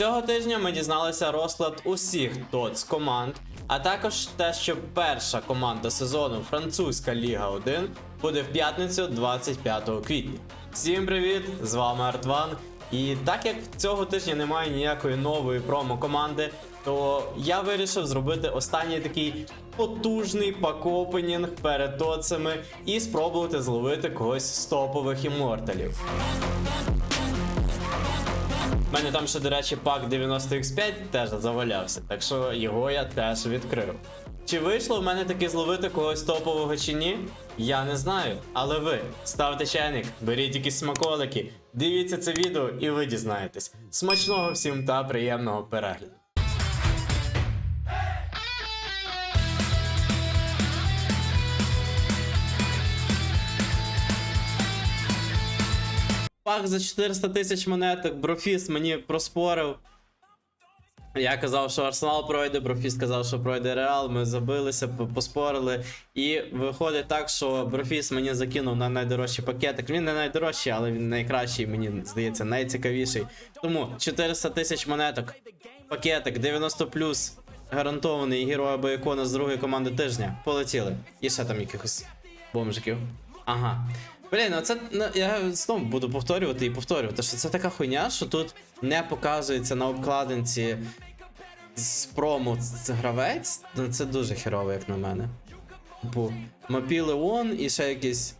Цього тижня ми дізналися розклад усіх ТОЦ команд, а також те, що перша команда сезону Французька Ліга 1 буде в п'ятницю 25 квітня. Всім привіт! З вами Артван. І так як цього тижня немає ніякої нової промо-команди, то я вирішив зробити останній такий потужний пак-опенінг перед тоцами і спробувати зловити когось з топових імморталів. У мене там ще, до речі, пак 90x5 теж завалявся, так що його я теж відкрив. Чи вийшло в мене таки зловити когось топового чи ні? Я не знаю. Але ви ставте чайник, беріть якісь смаколики, дивіться це відео і ви дізнаєтесь. Смачного всім та приємного перегляду. Пак за 400 тисяч монеток, Брофіс мені проспорив. Я казав, що Арсенал пройде, Брофіс казав, що пройде Реал. Ми забилися, поспорили. І виходить так, що Брофіс мені закинув на найдорожчий пакетик. Він не найдорожчий, але він найкращий, мені здається, найцікавіший. Тому 400 тисяч монеток, пакетик 90 плюс гарантований герой або ікона з другої команди тижня. Полетіли. І ще там якихось бомжиків. Ага. Блін, ну це ну, я знову буду повторювати і повторювати, що це така хуйня, що тут не показується на обкладинці з промо це гравець. Ну, Це дуже херово, як на мене. Типу, Мапі Леон і ще якийсь.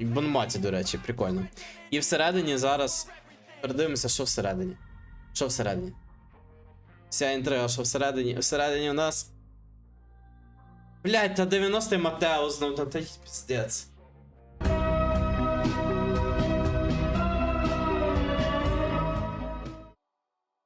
Бонматі, до речі, прикольно. І всередині зараз. Передивимося, що всередині. Що всередині? Вся інтрига, що всередині. Всередині у нас. Блять, та 90-й Матео знов, та та піздець.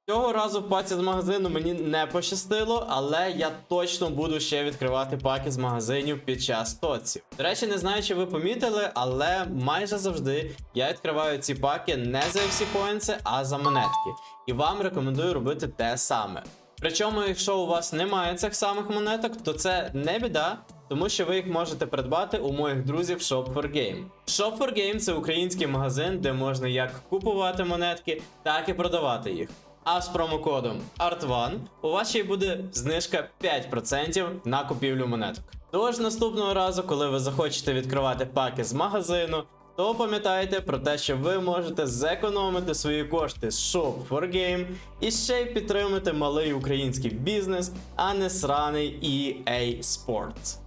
Цього разу в паці з магазину мені не пощастило, але я точно буду ще відкривати паки з магазинів під час тоців. До речі, не знаю, чи ви помітили, але майже завжди я відкриваю ці паки не за FC Points, а за монетки. І вам рекомендую робити те саме. Причому, якщо у вас немає цих самих монеток, то це не біда, тому що ви їх можете придбати у моїх друзів Shop 4 Game. Shop 4 Game це український магазин, де можна як купувати монетки, так і продавати їх. А з промокодом ART1 у вас ще й буде знижка 5% на купівлю монеток. Тож наступного разу, коли ви захочете відкривати паки з магазину, то пам'ятайте про те, що ви можете зекономити свої кошти з Shop 4 Game і ще й підтримати малий український бізнес, а не сраний EA Sports.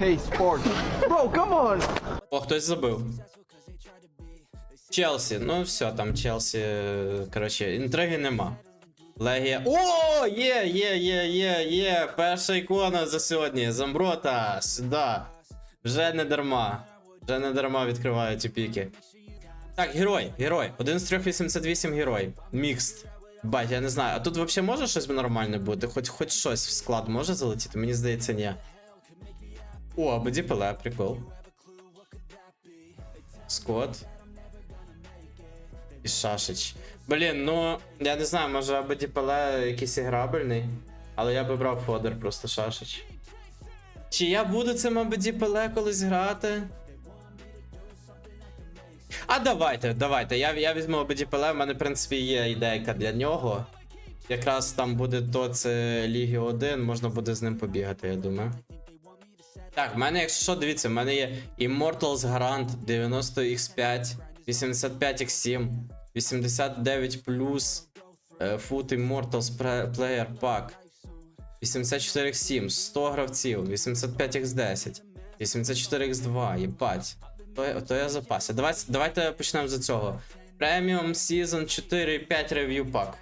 Hates sports. Bro, come on! О, хтось забив. Челсі, ну все, там Челсі. Коротше, інтриги нема. Легія. О, є, є, є, є, є. Перша ікона за сьогодні. Замброта, сюди. Вже не дарма. Вже не дарма відкриваю ці піки. Так, герой, герой. Один з трьох 88 герой. Мікст. Бать, я не знаю. А тут взагалі може щось нормальне бути? Хоч хоч щось в склад може залетіти? Мені здається, ні. О, БДПЛ, прикол. Скот. І Шашич. Блін, ну, я не знаю, може АБДПЛ якийсь іграбельний, але я би брав фодер просто Шашич. Чи я буду цим АБДПЛ колись грати? А давайте, давайте. Я, я візьму АБДПЛ, в мене, в принципі, є ідейка для нього. Якраз там буде то це Ліги 1, можна буде з ним побігати, я думаю. Так, в мене, якщо що, дивіться, в мене є Immortals Garant 90x5, 85x7, 89 плюс е, Foot Immortals Player Pack, 84x7, 100 гравців, 85x10, 84x2, єбать. То, то я запасся. Давайте, давайте почнемо з цього. Premium Season 4 5 Review Pack.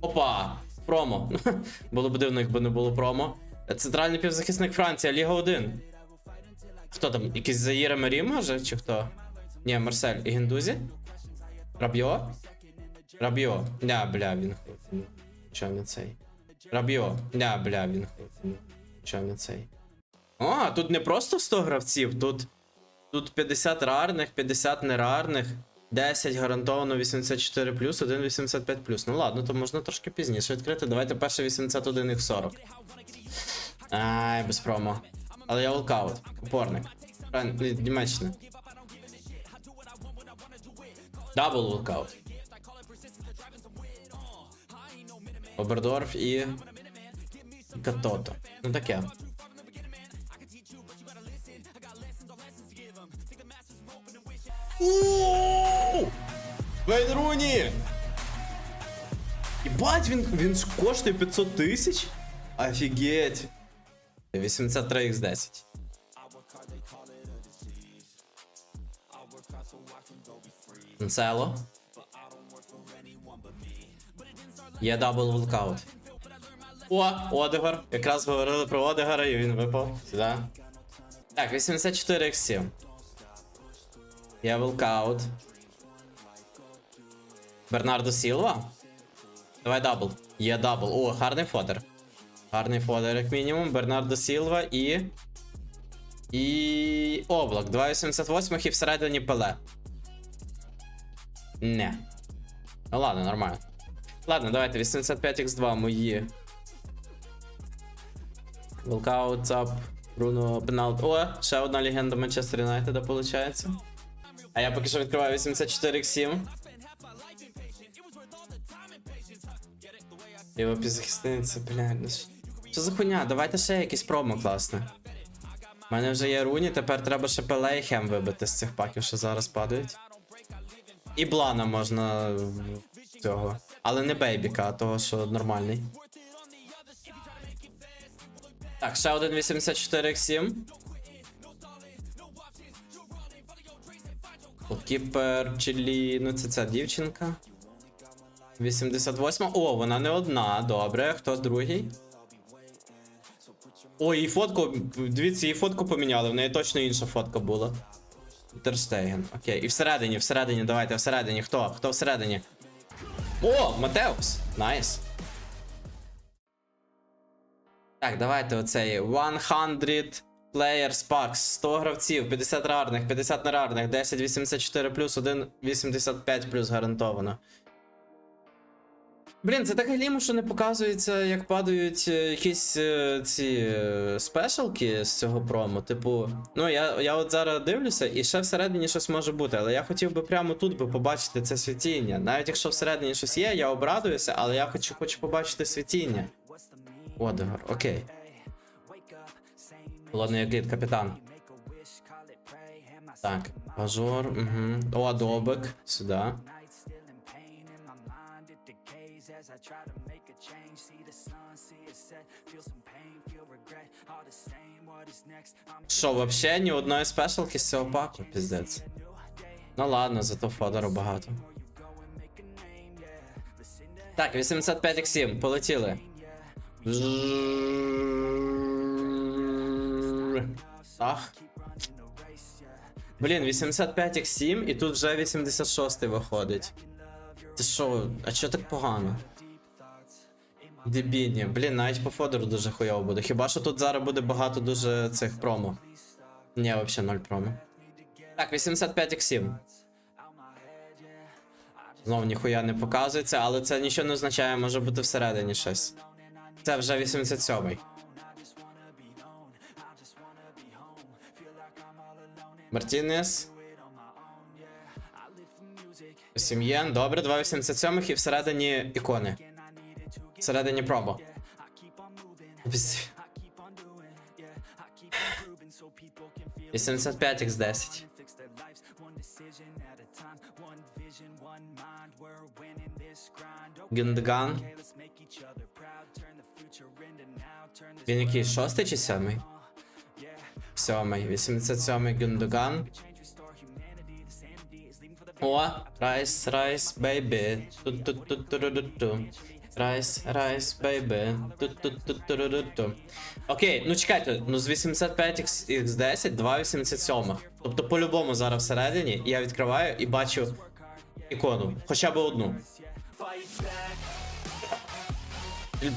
Опа! Промо. було б дивно, якби не було промо. Центральний півзахисник Франція, Ліга 1. Хто там? Якийсь Заїра Мері, може? Чи хто? Ні, Марсель і Гендузі? Рабіо? Рабіо. Ня, бля, він він- Чо не цей? Рабіо. Ня, бля, він він- Чо не цей? О, тут не просто 100 гравців, тут. Тут 50 рарних, 50 нерарних, 10 гарантовано 84 плюс, 1 85 плюс. Ну ладно, то можна трошки пізніше відкрити. Давайте перше 81 їх 40. Ай, без промо. Але я волкаут. Опорник. Правильно, Німеччина. Дабл волкаут. Обердорф і. Катото. Ну таке. Вейн Руні! Єбать, він, він коштує 500 тисяч? Офігеть. 83x10. Канцело. Є дабл волкаут. О, Одегор. Якраз говорили про Одегора і він випав. Сюди. Так, 84x7. Є волкаут. Бернардо Сілва. Давай дабл. Є дабл. О, гарний фодер. Гарний фодер, як мінімум. Бернардо Сілва і. І. Облак. 2,88 і всередині пеле. Не. Ну ладно, нормально. Ладно, давайте 85x2 мої. Волкаут, цап, Бруно, пеналт. О, ще одна легенда Манчестер Юнайтеда, виходить. А я поки що відкриваю 84x7. Його півзахисниця, блядь. ну що- за хуйня? Давайте ще якийсь промо класне. У мене вже є руні, тепер треба ще пеле і хем вибити з цих паків, що зараз падають. І блана можна цього. Але не бейбіка, а того, що нормальний. Так, ще один 84x7. Кіпер, Чилі, ну це ця дівчинка. 88. О, вона не одна. Добре, хто другий? О, її фотку. Дивіться, її фотку поміняли, в неї точно інша фотка була. Терстеген. Окей. І всередині, всередині, давайте, всередині. Хто? Хто всередині? О, Матеус! Найс. Так, давайте оцей 100 Players Packs, 100 гравців, 50 рарних, 50 нерарних, 10 84 плюс, 1 85 плюс гарантовано. Блін, це так глімо, що не показується, як падають е, якісь е, ці е, спешалки з цього промо. Типу, ну я, я от зараз дивлюся, і ще всередині щось може бути, але я хотів би прямо тут би побачити це світіння. Навіть якщо всередині щось є, я обрадуюся, але я хочу, хочу побачити світіння. Одегор, окей. Холодний як лід, капітан. Так, ажор, угу. О, добик, сюди. Що, вообще ні одної спешалки з цього паку, піздець. Ну ладно, зато фодору багато. Так, 85x7, полетіли. Ах. Блін, 85x7 і тут вже 86 виходить. Це що, а чо так погано? Дебідні. Блін, навіть по фодору дуже хуйово буде. Хіба що тут зараз буде багато дуже цих промо. Ні, взагалі 0 промо. Так, 85x7. Знову ніхуя не показується, але це нічого не означає, може бути всередині щось. Це вже 87-й. Мартінес. Сім'єн, добре, 287 і всередині ікони. Всередині промо. Пізд- 85 x 10 Гюндган. Він який шостий чи сьомий? Сьомий. 87-й Гюндоган. О, райс, райс, бейбі. Ту-ту-ту-ту-ру-ту. Райс, райс, бейбі. Окей, ну чекайте, ну з 85 x 10 2,87. Тобто по-любому зараз всередині я відкриваю і бачу ікону. Хоча б одну.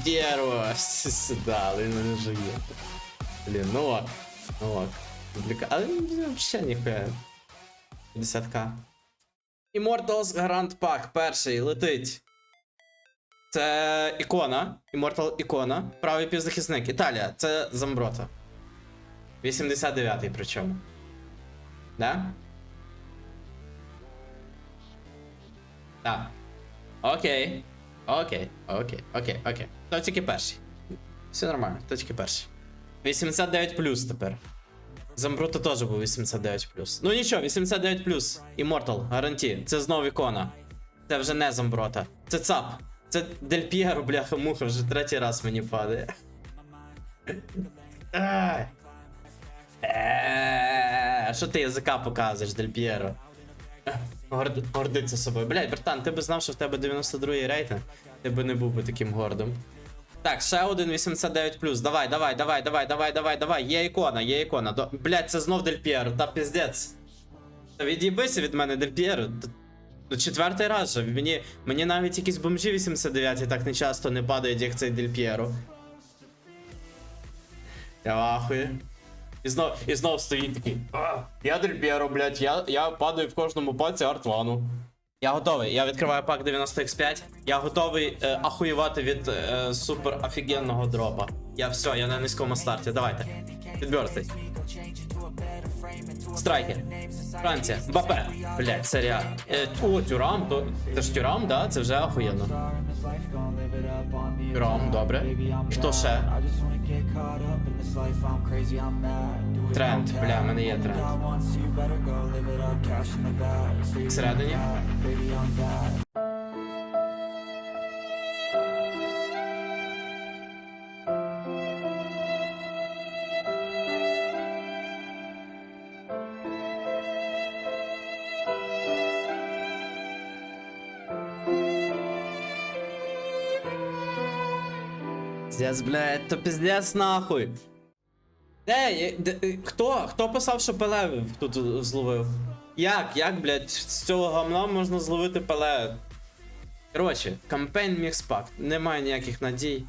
Дерево, сюда, але не живе. Блін, ну ок. Ну ок. Але ну, взагалі ніхуя. 50к. Immortals Garant Pack перший летить. Це ікона. Immortal ікона. Правий півзахисник. Італія. Це Замброта. 89-й причому. Да? Так. Окей. Окей, окей, окей, окей. То тільки перший. Все нормально, то тільки перший. 89 плюс тепер. Замбруто теж був 89 плюс. Ну нічого, 89 плюс. Immortal, гаранті. Це знову ікона. Це вже не Замброта. Це ЦАП. Це Дель П'єро, бляха муха, вже третій раз мені падає. Що ти язика показуєш, Дель П'єро? Гордиться собою. Блядь, братан, ти би знав, що в тебе 92-й рейтинг, ти би не був би таким гордим. Так, ще один 89 Давай, давай, давай, давай, давай, давай, давай. Є ікона, є ікона. До... Блядь, це знов Дель П'єро, та піздець. Від'їбися від мене, Дель П'єро. Ну, четвертий раз же. Мені, мені навіть якісь бомжі 89 так не часто не падають, як цей Дель П'єро. Я вахую. І знов, і знов стоїть такий. «А, Я Дель П'єро, блядь, я, я падаю в кожному паці артвану. Я готовий. Я відкриваю пак 90x5. Я готовий е, ахуєвати від е, супер офігенного дропа. Я все, я на низькому старті. Давайте. Підбертий. Страйки. Франція. Бапе. Блять, серія. Е, о, тюрам, то. Це ж тюрам, да? Це вже охуєнно. Тюрам, добре. Хто ще? Тренд, бля, мене є тренд. Всередині. Пиздец, блядь, то пиздец нахуй. Де, є- е, хто, хто писав, що пеле тут зловив? Як, як, блядь, з цього гамна можна зловити пеле? Коротше, кампейн мікспак. Немає ніяких надій.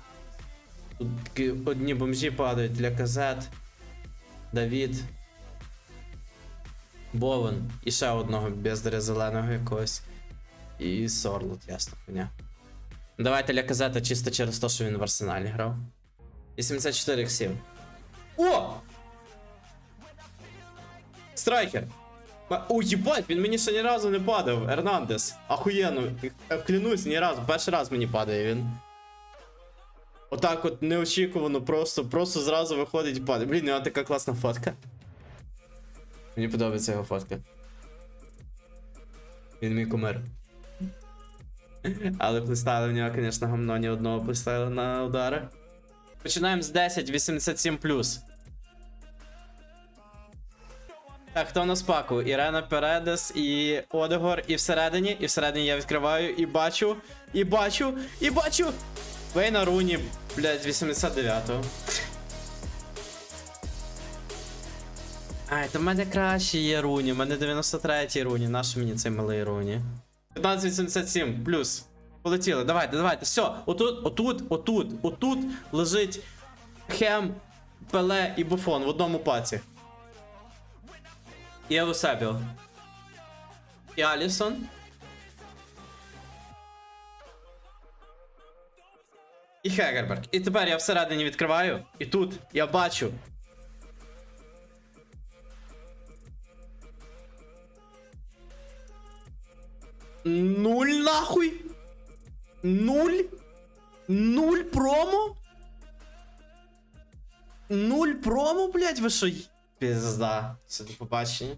Тут одні бомжі падають для казет. Давід. Бовен. І ще одного бездаря зеленого якогось. І Сорлот, ясно, хуйня. Давайте для казета чисто через те, що він в арсеналі грав. 84 x 7 О! Страйкер! О, їбать, він мені ще ні разу не падав. Ернандес. Ахуєнно. Клянусь, ні разу. Перший раз мені падає він. Отак от неочікувано, просто, просто зразу виходить і падає. Блін, у нього така класна фотка. Мені подобається його фотка. Він мій кумир. Але плейстайли в нього, звісно, гамно ні одного плейстайла на удари. Починаємо з 10, 87 Так, хто у нас паку? Ірена Передес і Одегор, і всередині, і всередині я відкриваю, і бачу, і бачу, і бачу. Вейна Руні, блядь, 89-го. Ай, то в мене краще є руні, в мене 93-й руні, нащо мені цей малий руні? 1587 плюс. Полетіли, давайте, давайте. Все, отут, отут, отут, отут лежить Хем, Пеле і Буфон в одному паці. І Евусебіо. І Алісон. І Хегерберг. І тепер я всередині відкриваю, і тут я бачу. Нуль нахуй? Нуль? Нуль промо? Нуль промо, блять, ви що? Пізда. Все до побачення.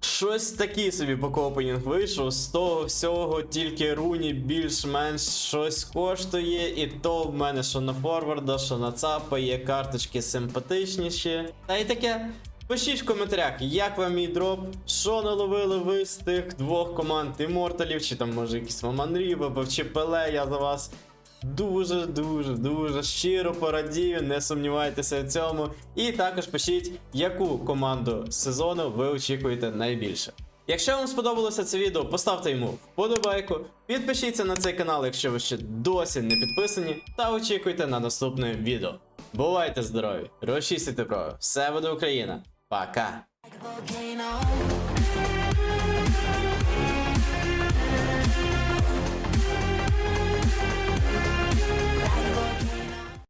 Щось такий собі покопенінг вийшов. З того всього тільки руні більш-менш щось коштує. І то в мене що на форварда, що на цапа є карточки симпатичніші. Та й таке. Пишіть в коментарях, як вам мій дроп, що наловили ви з тих двох команд іморталів, чи там може якийсь вам Анрі вибив, чи Пеле, я за вас дуже, дуже, щиро порадію, не сумнівайтеся в цьому. І також пишіть, яку команду сезону ви очікуєте найбільше. Якщо вам сподобалося це відео, поставте йому вподобайку, підпишіться на цей канал, якщо ви ще досі не підписані, та очікуйте на наступне відео. Бувайте здорові, розчистите брови, все буде Україна. Пока! volcano.